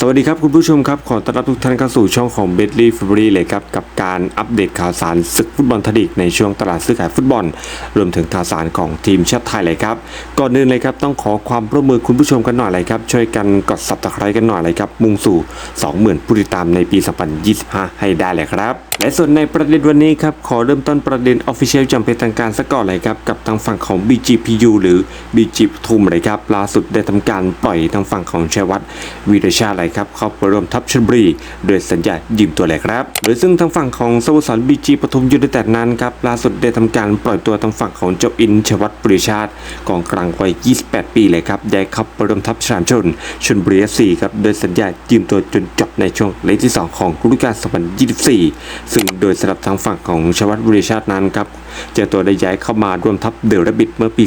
สวัสดีครับคุณผู้ชมครับ ขอต้อนรับทุกท่านเข้าสู่ช่องของเบสลีแฟมิลี่เลยครับ กับการอัปเดตข่าวสารศึกฟุตบอลทยลีกในช่วงตลาดซื้อขายฟุตบอล รวมถึงข่าวสารของทีมชาติไทยเลยครับ ก่อนอื่นเลยครับต้องขอความร่วมมือคุณผู้ชมกันหน่อยเลยครับ ช่วยกันกด subscribe กันหน่อยเลยครับ มุ่งสู่ 20,000 ผู้ติดตามในปี 2025 ให้ได้เลยครับ และส่วนในประเด็นวันนี้ครับขอเริ่มต้นประเด็น Official จำเป็นทางการสักก่อนเลยครับกับทางฝั่งของ BGPU หรือ BG ปทุมเลยครับล่าสุดได้ทำการปล่อยทางฝั่งของชัยวัฒน์วีรชาเลยครับเข้าไปร่วมทัพชลบุรีโดยสัญญายืมตัวเลยครับ โดยซึ่งทางฝั่งของสโมสร BG ปทุมยูไนเต็ดนั้นครับล่าสุดได้ทำการปล่อยตัวทางฝั่งของเจ้าอินชวัฒน์ปริชาติกองกลางวัย 28 ปีเลยครับย้ายเข้าไปร่วมทัพฉลามชนชนบุรี FC ครับโดยสัญญายืมตัวจนจบในช่วงเลขที่ 2 ของฤดูกาล2024 ซึ่งโดยสำหรับทางฝั่งของชวัฒน์ปริชาตินั้นครับเจ้าตัวได้ย้ายเข้ามาร่วมทัพเดลรบิดเมื่อปี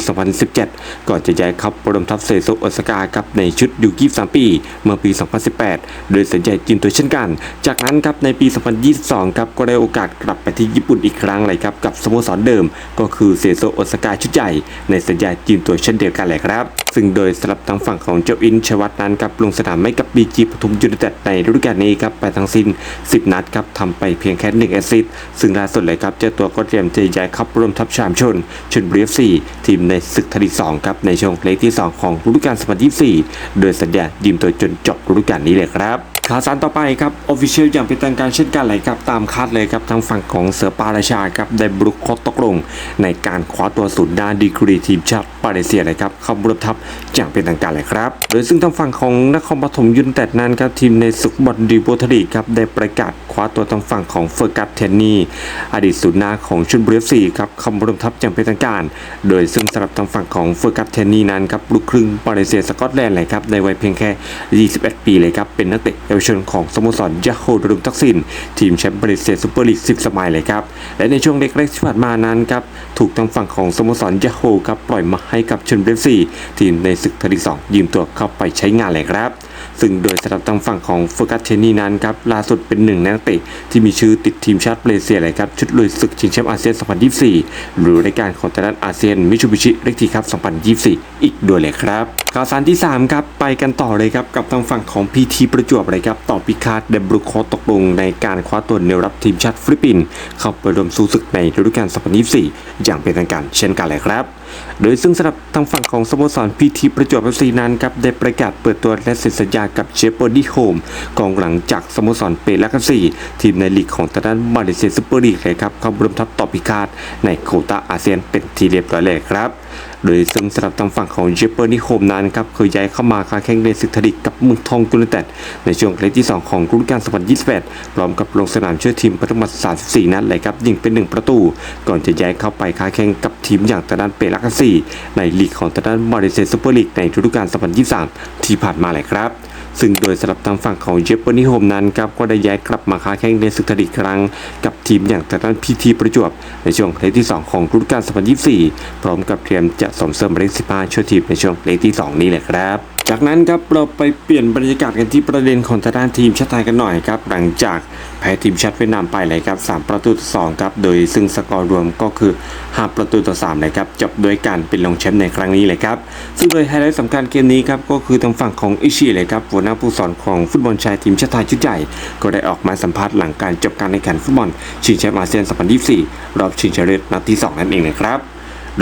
2017 ก่อนจะย้ายเข้าร่วมทัพเซโซโอซาก้าครับในชุดยู23 ปี เมื่อปี 20 2018 โดยสัญญาจีนตัวเช่นกัน จากนั้นครับในปี 2022 ครับก็ได้โอกาสกลับไปที่ญี่ปุ่นอีกครั้งเลยครับกับสโมสรเดิม ก็คือเซโซโอซากาชุดใหญ่ในสัญญาจีนตัวเช่นเดียวกันเลยครับ ซึ่งโดยสำหรับทางฝั่งของเจ้าอินชวัตนั้นครับลงสนามไม่กับบีจีปทุมยูไนเต็ดในฤดูกาลนี้ครับไปทั้งสิ้น 10 นัดครับทำไปเพียงแค่1แอสซิสต์ซึ่งล่าสุดเลยครับเจ้าตัวก็เตรียมจะย้ายเข้าร่วมทัพชามชนชนบุรีเอฟซีทีมในศึกทลี2ครับในช่วงเลขที่ 2 ของฤดูกาล2024 โดยสัญญายืมตัวจนจบฤดูกาลนี้เลยครับข่าวสารต่อไปครับออฟฟิเชียลอย่างเป็นทางการเช่นกันเลยครับตามคาดเลยครับทางฝั่งของเสือปาราชาครับได้บรุกข้อตกลง ในการคว้าตัวศูนย์ดานดีกรีทีมชาติปาเลเซียเลยครับเข้าร่วมทัพอย่างเป็นทางการเลยครับโดยซึ่งทางฝั่งของนครปฐมยุนเต็ดนั้นครับทีมในสุกบอลดีโบทลีครับได้ประกาศ ว้าตัวทางฝั่งของเฟอร์กัสเทนนีอดีตศูนย์หน้าของชุนบุรีซีครับเข้าร่วมทัพอย่างเป็นทางการ โดยซึ่งสำหรับทางฝั่งของเฟอร์กัสเทนนีนั้นครับลูกครึ่งมาเลเซียสกอตแลนด์เลยครับในวัยเพียงแค่ 21 ปีเลยครับเป็นนักเตะเยาวชนของสโมสรยาโฮดรุมทักษิณทีมแชมป์มาเลเซียซูเปอร์ลีก 10 สมัยเลยครับและในช่วงเล็กๆที่ผ่านมานั้นครับถูกทางฝั่งของสโมสรยาโฮครับปล่อยมาให้กับชุนบุรีซีทีมในศึกทลีสองยืมตัวเข้าไปใช้งานเลยครับ ซึ่งโดยสำหรับทางฝั่งของเฟร์กัสเทนี่นั้นครับล่าสุดเป็นหนึ่งนักเตะที่มีชื่อติดทีมชาติมาเลเซียเลยครับชุดลุยศึกชิงแชมป์อาเซียน 2024 หรือรายการของทางด้านอาเซียนมิชูบิชิเล็กทีครับ 2024 อีกด้วยเลยครับ ข่าวสารที่ 3 ครับ ไปกันต่อเลยครับ กับทางฝั่งของพีทีประจวบเลยครับ ต่อพิคาดเดบรุโคตกลงในการคว้าตัวเนวรับทีมชาติฟิลิปปินส์เข้าไปรวมสู้ศึกในฤดูกาล 2024 อย่างเป็นทางการเช่นกันเลยครับ โดยซึ่งสำหรับทางฝั่งของสโมสรพีทีประจวบเอฟซีนั้นครับได้ประกาศเปิดตัวและเซ็นสัญญากับเชฟเปอร์ดี้โฮมกองหลังจากสโมสรเปลักซีทีมในลีกของตะด้านมาเลเซียซูเปอร์ลีกเลยครับเข้าร่วมทัพต่อพิคาดในโคตาอาเซียนเป็นทีเรียบร้อยเลยครับ โดยซึ่งสำหรับทางฝั่งของเจเปอร์นิโคมนั้นครับเคยย้ายเข้ามาค้าแข่งในศึกทลิกกับเมืองทองยูเนเต็ดในช่วงเลกที่ 2 ของฤดูกาล2028พร้อมกับลงสนามช่วยทีมปทั้งหมด34 นัดเลยครับยิงเป็น 1 ประตู ก่อนจะย้ายเข้าไปค้าแข่งกับทีมอย่างตะด้านเปลักซีในลีกของตะด้านมาเลเซียซูเปอร์ลีกในฤดูกาล2023 ที่ผ่านมาเลยครับ ซึ่งโดยสำหรับทางฝั่งของเจฟเฟอร์นิโฮมนั้นครับก็ได้ย้ายกลับมาค้าแข่งในศึกทลีกครั้ง กับทีมอย่างแต่ด้านพีทีประจวบ ในช่วงเลกที่ 2 ของฤดูกาล2024 พร้อมกับเตรียมจะสมเสริมเลก15ช่วยทีมในช่วงเลกที่ 2 นี้แหละครับ จากนั้นครับเราไปเปลี่ยนบรรยากาศกันที่ประเด็นของทางด้านทีมชาติไทยกันหน่อยครับหลังจากแพ้ทีมชาติเวียดนามไปเลยครับ3ประตูต่อ2ครับโดยซึ่งสกอร์รวมก็คือ 5 ประตูต่อ3เลยครับจบด้วยการเป็นรองแชมป์ในครั้งนี้เลยครับซึ่งโดยไฮไลท์สำคัญเกมนี้ครับก็คือทางฝั่งของอิชิเลยครับหัวหน้าผู้สอนของฟุตบอลชายทีมชาติไทยชุดใหญ่ก็ได้ออกมาสัมภาษณ์หลังการจบการแข่งขันฟุตบอลชิงแชมป์อาเซียน 2024 รอบชิงชนะเลิศนัดที่ 2 นั่นเองนะครับ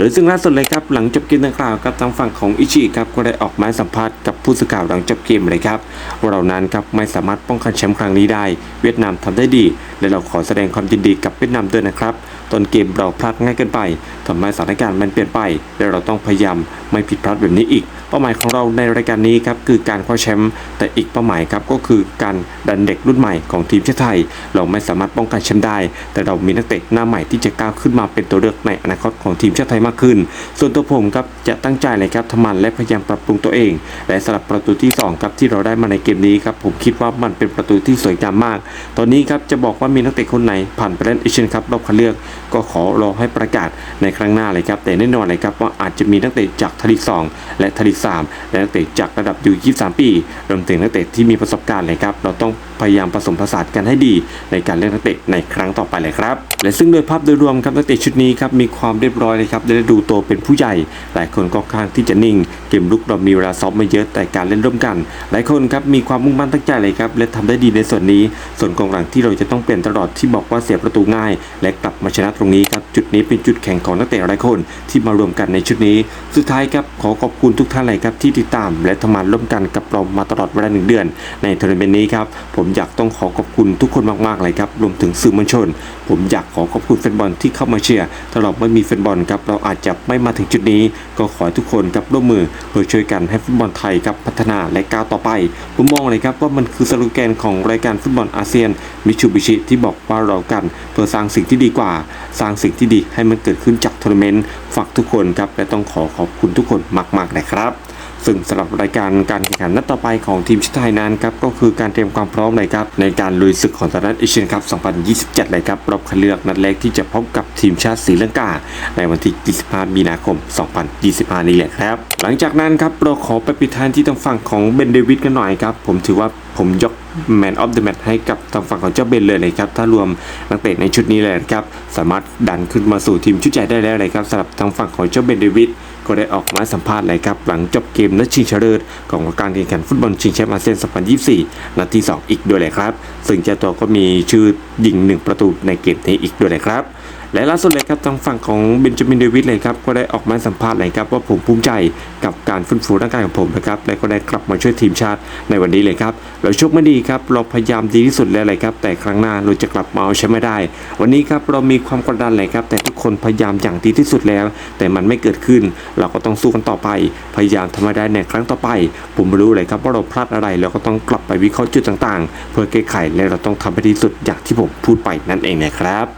โดยซึ่งล่าสุดเลยครับหลังจบเกมดังกล่าวกับทางฝั่งของอิชิครับก็ได้ออกมาสัมภาษณ์กับผู้สื่อข่าวหลังจบเกมเลยครับว่าเรานั้นครับไม่สามารถป้องกันแชมป์ครั้งนี้ได้ เวียดนามทำได้ดี และเราขอแสดงความยินดีกับเวียดนามด้วยนะครับต้นเกมเราพลาดง่ายเกินไปทำให้สถานการณ์มันเปลี่ยนไป และเราต้องพยายามไม่ผิดพลาดแบบนี้อีก เป้าหมายของเราในรายการนี้ครับคือการคว้าแชมป์แต่อีกเป้าหมายครับก็คือการดันเด็กรุ่นใหม่ของทีมชาติไทย เราไม่สามารถป้องกันแชมป์ได้ แต่เรามีนักเตะหน้าใหม่ที่จะก้าวขึ้นมาเป็นตัวเลือกในอนาคตของทีมชาติไทยมากขึ้น ส่วนตัวผมครับจะตั้งใจเลยครับทำมันและพยายามปรับปรุงตัวเอง และสำหรับประตูที่สองครับที่เราได้มาในเกมนี้ครับผมคิดว่ามันเป็นประตูที่สวยงามมาก ตอนนี้ครับจะบอกว่ามีนักเตะคนไหนผ่านไปเล่นเอเชียนคัพรอบคัดเลือก ก็ขอรอให้ประกาศในครั้งหน้าเลยครับ แต่แน่นอนเลยครับว่าอาจจะมีนักเตะจากทลีก2และทลีก3และนักเตะจากระดับอยู่23 ปีรวมถึงนักเตะที่มีประสบการณ์เลยครับเราต้องพยายามผสมผสานกันให้ดี ในการเล่นนักเตะในครั้งต่อไปเลยครับและซึ่งโดยภาพโดยรวมครับนักเตะชุดนี้ครับมีความเรียบร้อยเลยครับได้ดูโตเป็นผู้ใหญ่ หลายคนก็ข้างที่จะนิ่ง เกมลุกเรามีเวลาซ้อมไม่เยอะแต่การเล่นร่วมกัน หลายคนครับมีความมุ่งมั่นตั้งใจเลยครับและทำได้ดีในส่วนนี้ ส่วนกองหลังที่เราจะต้องเปลี่ยนตลอดที่บอกว่าเสียประตูง่าย และกลับมาชนะตรงนี้ครับจุดนี้เป็นจุดแข่งของนักเตะหลายคนที่มารวมกันในชุดนี้ สุดท้ายครับขอขอบคุณทุกท่านเลยครับที่ติดตาม และทำงานร่วมกันกับเรามาตลอดเวลาหนึ่งเดือน ในทัวร์นาเมนต์นี้ครับผมอยากต้องขอขอบคุณทุกคนมากๆเลยครับรวมถึงสื่อมวลชน ผมอยากขอขอบคุณแฟนบอลที่เข้ามาเชียร์ถ้าเราไม่มีแฟนบอลครับเราอาจจะไม่มาถึงจุดนี้ ก็ขอให้ทุกคนครับร่วมมือเพื่อช่วยกันให้ฟุตบอลไทยครับพัฒนาและก้าวต่อไป ผมมองเลยครับว่ามันคือสโลแกนของรายการฟุตบอลอาเซียนมิชูบิชิที่บอกว่าเรากันเพื่อสร้างสิ่งที่ดีกว่า สร้างสิ่งที่ดีให้มันเกิดขึ้นจากทัวร์นาเมนต์ฝากทุกคนครับและต้องขอขอบคุณทุกคนมากๆนะครับ ซึ่งสำหรับรายการการแข่งขันนัดต่อไปของทีมชาติไทยนั้นครับก็คือการเตรียมความพร้อมเลยครับในการลุยศึกของสหรัฐเอเชียนคัพ 2027 เลยครับรอบคัดเลือกนัดแรกที่จะพบกับทีมชาติศรีลังกา ในวันที่ 25 มีนาคม 2025 นี้แหละครับ หลังจากนั้นครับเราขอไปปิดท้ายที่ทางฝั่งของเบนเดวิดกันหน่อยครับผมถือว่าผมยก Man of the Match ให้กับทางฝั่งของเจ้าเบนเลยเลยครับ ถ้ารวมนักเตะในชุดนี้เลยนะครับ สามารถดันขึ้นมาสู่ทีมชุดใหญ่ได้แล้วเลยครับสำหรับทางฝั่งของเจ้าเบนเดวิด ก็ได้ออกมาสัมภาษณ์เลยครับหลังจบเกมนัดชิงชนะเลิศของการแข่งขันฟุตบอลชิงแชมป์อาเซียน 2024 นัดที่ 2 อีกด้วยเลยครับ ซึ่งเจ้าตัวก็มีชื่อยิง 1 ประตูในเกมนี้อีกด้วยเลยครับ และล่าสุดเลยครับทางฝั่งของเบนจามินเดวิดเลยครับก็ได้ออกมาสัมภาษณ์เลยครับว่าผมภูมิใจกับการฟื้นฟูร่างกายของผมนะครับและก็ได้กลับมาช่วยทีมชาติในวันนี้เลยครับเราโชคไม่ดีครับเราพยายามดีที่สุดแล้วเลยครับแต่ครั้งหน้าเราจะกลับมาเอาแชมป์ไม่ได้ วันนี้ครับเรามีความกดดันเลยครับแต่ทุกคนพยายามอย่างดีที่สุดแล้ว แต่มันไม่เกิดขึ้น เราก็ต้องสู้กันต่อไป พยายามทำให้ได้ในครั้งต่อไป ผมรู้เลยครับว่าเราพลาดอะไรเราก็ต้องกลับไปวิเคราะห์จุดต่างๆ เพื่อแก้ไขและเราต้องทำให้ดีที่สุดอย่างที่ผมพูดไปนั่นเองนะครับ